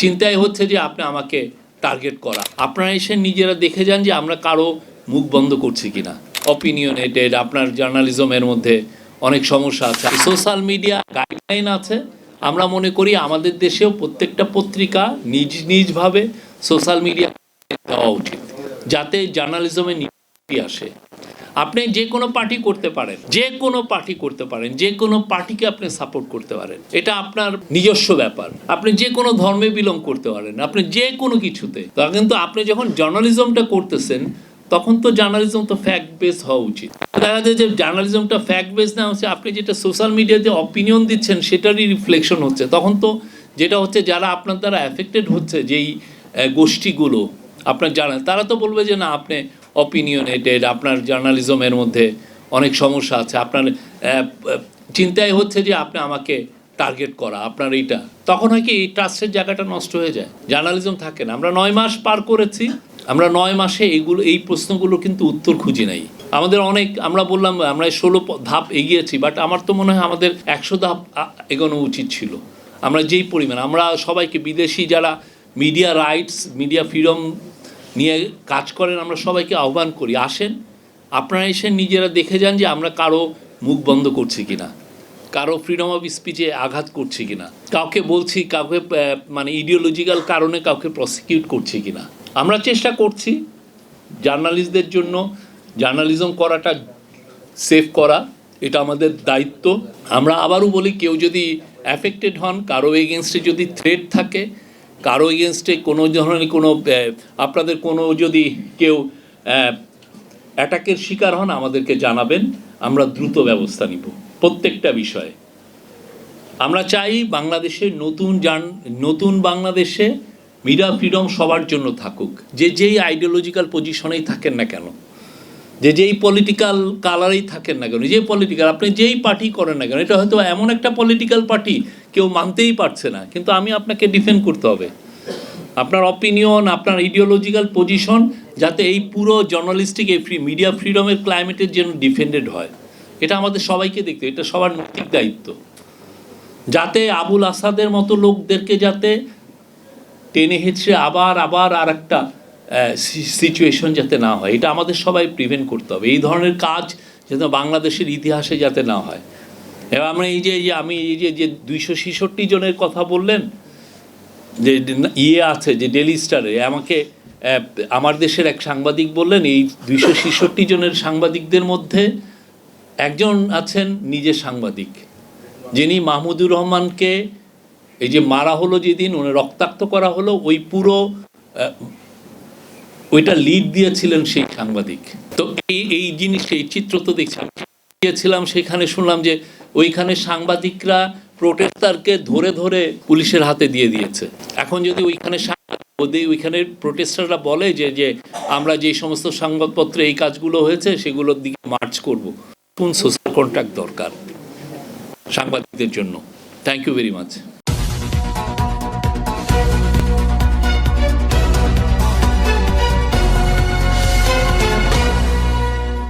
চিন্তাই হচ্ছে যে আপনি আমাকে টার্গেট করা। আপনারা এসে নিজেরা দেখে যান যে আমরা কারও মুখ বন্ধ করছি কিনা। অপিনিয়নেটেড আপনার জার্নালিজমের মধ্যে অনেক সমস্যা আছে। সোশ্যাল মিডিয়া গাইডলাইন আছে। আমরা মনে করি আমাদের দেশেও প্রত্যেকটা পত্রিকা নিজ নিজভাবে সোশ্যাল মিডিয়া দেওয়া উচিত। যাতে জার্নালিজমে নীতি আসে। আপনি যে কোনো পার্টি করতে পারেন, যে কোনো পার্টি করতে পারেন, যে কোনো পার্টিকে আপনি সাপোর্ট করতে পারেন। এটা আপনার নিজস্ব ব্যাপার। আপনি যে কোনো ধর্মে বিলং করতে পারেন, আপনি যে কোনো কিছুতে। তা কিন্তু আপনি যখন জার্নালিজমটা করতেছেন, তখন তো জার্নালিজম তো ফ্যাক্ট বেস হওয়া উচিত। দেখা যায় যে জার্নালিজমটা ফ্যাক্ট বেস না হচ্ছে, আপনি যেটা সোশ্যাল মিডিয়াতে অপিনিয়ন দিচ্ছেন, সেটারই রিফ্লেকশন হচ্ছে। তখন তো যেটা হচ্ছে, যারা আপনার দ্বারা অ্যাফেক্টেড হচ্ছে, যেই গোষ্ঠীগুলো আপনার জানেন তারা তো বলবে যে না, আপনি অপিনিয়নেটেড আপনার জার্নালিজমের মধ্যে অনেক সমস্যা আছে। আপনার চিন্তাই হচ্ছে যে আপনি আমাকে টার্গেট করা, আপনার এইটা। তখন হয় কি, এই ট্রাস্টের জায়গাটা নষ্ট হয়ে যায়। জার্নালিজম থাকে না। আমরা নয় মাস পার করেছি। আমরা নয় মাসে এগুলো এই প্রশ্নগুলো কিন্তু উত্তর খুঁজি নাই। আমাদের অনেক, আমরা বললাম, আমরা ষোলো ধাপ এগিয়েছি বাট আমার তো মনে হয় আমাদের একশো ধাপ এগোনো উচিত ছিল। আমরা যেই পরিমাণ, আমরা সবাইকে বিদেশি যারা মিডিয়া রাইটস মিডিয়া ফ্রিডম নিয়ে কাজ করেন, আমরা সবাইকে আহ্বান করি, আসেন। আপনারা এসে নিজেরা দেখে যান যে আমরা কারও মুখ বন্ধ করছি কি না কারও ফ্রিডম অফ স্পিচে আঘাত করছি কিনা, কাউকে বলছি, কাউকে মানে ইডিওলজিক্যাল কারণে কাউকে প্রসিকিউট করছি কিনা। আমরা চেষ্টা করছি জার্নালিস্টদের জন্য, জার্নালিজম করাটা সেভ করা, এটা আমাদের দায়িত্ব। আমরা আবারও বলি, কেউ যদি অ্যাফেক্টেড হন, কারও এগেনস্টে যদি থ্রেট থাকে কারও এগেনস্টে কোনো ধরনের কোনো আপনাদের কোনো যদি কেউ অ্যাটাকের শিকার হন, আমাদেরকে জানাবেন, আমরা দ্রুত ব্যবস্থা নিব, প্রত্যেকটা বিষয়ে। আমরা চাই বাংলাদেশে নতুন যান নতুন বাংলাদেশে মিডিয়া ফ্রিডম সবার জন্য থাকুক। যে যেই আইডিওলজিক্যাল পজিশনেই থাকেন না কেন, যে যেই পলিটিক্যাল কালারেই থাকেন না কেন, যে পলিটিক্যাল আপনি যেই পার্টি করেন না কেন, এটা হয়তো এমন একটা পলিটিক্যাল পার্টি কেউ মানতেই পারছে না, কিন্তু আমি আপনাকে ডিফেন্ড করতে হবে। আপনার অপিনিয়ন আপনার ইডিওলজিক্যাল পজিশন যাতে এই পুরো জার্নালিস্টিক এই ফ্রি মিডিয়া ফ্রিডমের ক্লাইমেটের জন্য ডিফেন্ডেড হয়। এটা আমাদের সবাইকে দেখতে, এটা সবার নৈতিক দায়িত্ব। যাতে আবুল আসাদের মতো লোকদেরকে যাতে টেনে হেঁচড়ে আবার আবার আর একটা সিচুয়েশন যাতে না হয়, এটা আমাদের সবাই প্রিভেন্ট করতে হবে। এই ধরনের কাজ যাতে বাংলাদেশের ইতিহাসে যাতে না হয়। এবার আমরা এই যে আমি এই যে যে দুইশো ছেষট্টি জনের কথা বললেন, যে ইয়ে আছে, যে ডেলি স্টারে আমাকে আমার দেশের এক সাংবাদিক বললেন, এই দুইশো ছেষট্টি জনের সাংবাদিকদের মধ্যে একজন আছেন নিজে সাংবাদিক, যিনি মাহমুদুর রহমানকে এই যে মারা হলো যেদিন, উনি রক্তাক্ত করা হলো, ওই পুরো ওইটা লিড দিয়েছিলেন সেই সাংবাদিক। তো এই এই জিনিস, এই চিত্র তো দেখছি গিয়েছিলাম, সেখানে শুনলাম যে ওইখানে সাংবাদিকরা প্রোটেস্টারকে ধরে ধরে পুলিশের হাতে দিয়ে দিয়েছে। এখন যদি ওইখানে ওদের ওইখানে প্রোটেস্টাররা বলে যে যে আমরা যে সমস্ত সংবাদপত্রে এই কাজগুলো হয়েছে, সেগুলোর দিকে মার্চ করব। কোন সোশ্যাল কন্ট্যাক্ট দরকার সাংবাদিকদের জন্য? Thank you very much